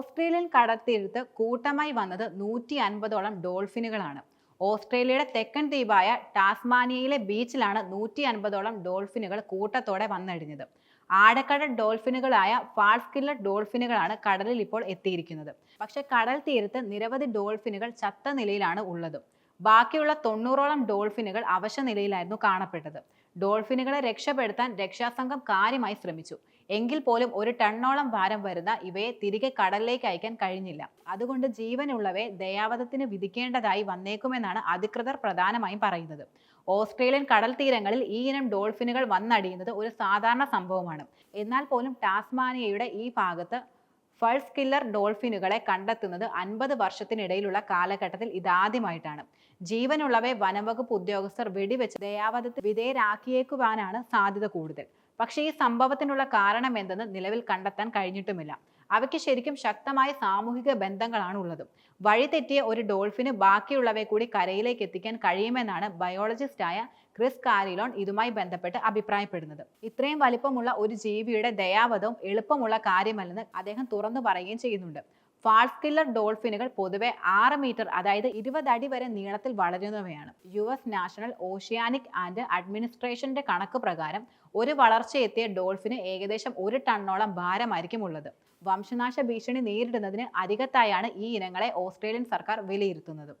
Australian കടൽത്തീരത്ത് കൂട്ടമായി വന്നത് നൂറ്റി അൻപതോളം ഡോൾഫിനുകളാണ്. ഓസ്ട്രേലിയയുടെ തെക്കൻ ദ്വീപായ ടാസ്മാനിയയിലെ ബീച്ചിലാണ് നൂറ്റി അൻപതോളം ഡോൾഫിനുകൾ കൂട്ടത്തോടെ വന്നടിഞ്ഞത് ആഴക്കടൽ ഡോൾഫിനുകളായ ഫാൾസ് കില്ലർ ഡോൾഫിനുകളാണ് കടലിൽ ഇപ്പോൾ എത്തിയിരിക്കുന്നത്. പക്ഷേ കടൽ തീരത്ത് നിരവധി ഡോൾഫിനുകൾ ചത്ത നിലയിലാണ് ഉള്ളത്. ബാക്കിയുള്ള തൊണ്ണൂറോളം ഡോൾഫിനുകൾ അവശ നിലയിലായിരുന്നു കാണപ്പെട്ടത്. ഡോൾഫിനുകളെ രക്ഷപ്പെടുത്താൻ രക്ഷാസംഘം കാര്യമായി ശ്രമിച്ചു. എങ്കിൽ പോലും ഒരു ടണ്ണോളം ഭാരം വരുന്ന ഇവയെ തിരികെ കടലിലേക്ക് അയക്കാൻ കഴിഞ്ഞില്ല. അതുകൊണ്ട് ജീവനുള്ളവയെ ദയാവധത്തിന് വിധിക്കേണ്ടതായി വന്നേക്കുമെന്നാണ് അധികൃതർ പ്രധാനമായും പറയുന്നത്. ഓസ്ട്രേലിയൻ കടൽ തീരങ്ങളിൽ ഈ ഇനം ഡോൾഫിനുകൾ വന്നടിയുന്നത് ഒരു സാധാരണ സംഭവമാണ്. എന്നാൽ പോലും ടാസ്മാനിയയുടെ ഈ ഭാഗത്ത് ഫൾസ് കില്ലർ ഡോൾഫിനുകളെ കണ്ടെത്തുന്നത് അൻപത് വർഷത്തിനിടയിലുള്ള കാലഘട്ടത്തിൽ ഇതാദ്യമായിട്ടാണ്. ജീവനുള്ളവയെ വനംവകുപ്പ് ഉദ്യോഗസ്ഥർ വെടിവെച്ച് ദയാവധത്തിൽ വിധേയരാക്കിയേക്കുവാനാണ് സാധ്യത കൂടുതൽ. പക്ഷേ ഈ സംഭവത്തിനുള്ള കാരണം എന്തെന്ന് നിലവിൽ കണ്ടെത്താൻ കഴിഞ്ഞിട്ടുമില്ല. അവയ്ക്ക് ശരിക്കും ശക്തമായ സാമൂഹിക ബന്ധങ്ങളാണ് ഉള്ളത് വഴിതെറ്റിയ ഒരു ഡോൾഫിന് ബാക്കിയുള്ളവയെ കൂടി കരയിലേക്ക് എത്തിക്കാൻ കഴിയുമെന്നാണ് ബയോളജിസ്റ്റായ ക്രിസ് കാരിലോൺ ഇതുമായി ബന്ധപ്പെട്ട് അഭിപ്രായപ്പെടുന്നത്. ഇത്രയും വലിപ്പമുള്ള ഒരു ജീവിയുടെ ദയാവധവും എളുപ്പമുള്ള കാര്യമല്ലെന്ന് അദ്ദേഹം തുറന്നു പറയുകയും ചെയ്യുന്നുണ്ട്. ഫാൾസ് കില്ലർ ഡോൾഫിനുകൾ പൊതുവെ ആറ് മീറ്റർ അതായത് ഇരുപത് അടി വരെ നീളത്തിൽ വളരുന്നവയാണ്. U S national oceanic and അഡ്മിനിസ്ട്രേഷന്റെ കണക്ക് പ്രകാരം ഒരു വളർച്ചയെത്തിയ ഡോൾഫിന് ഏകദേശം ഒരു ടണ്ണോളം ഭാരമായിരിക്കും ഉള്ളത്. വംശനാശ ഭീഷണി നേരിടുന്നതിന് അരികത്തായാണ് ഈ ഇനങ്ങളെ ഓസ്ട്രേലിയൻ സർക്കാർ വിലയിരുത്തുന്നത്.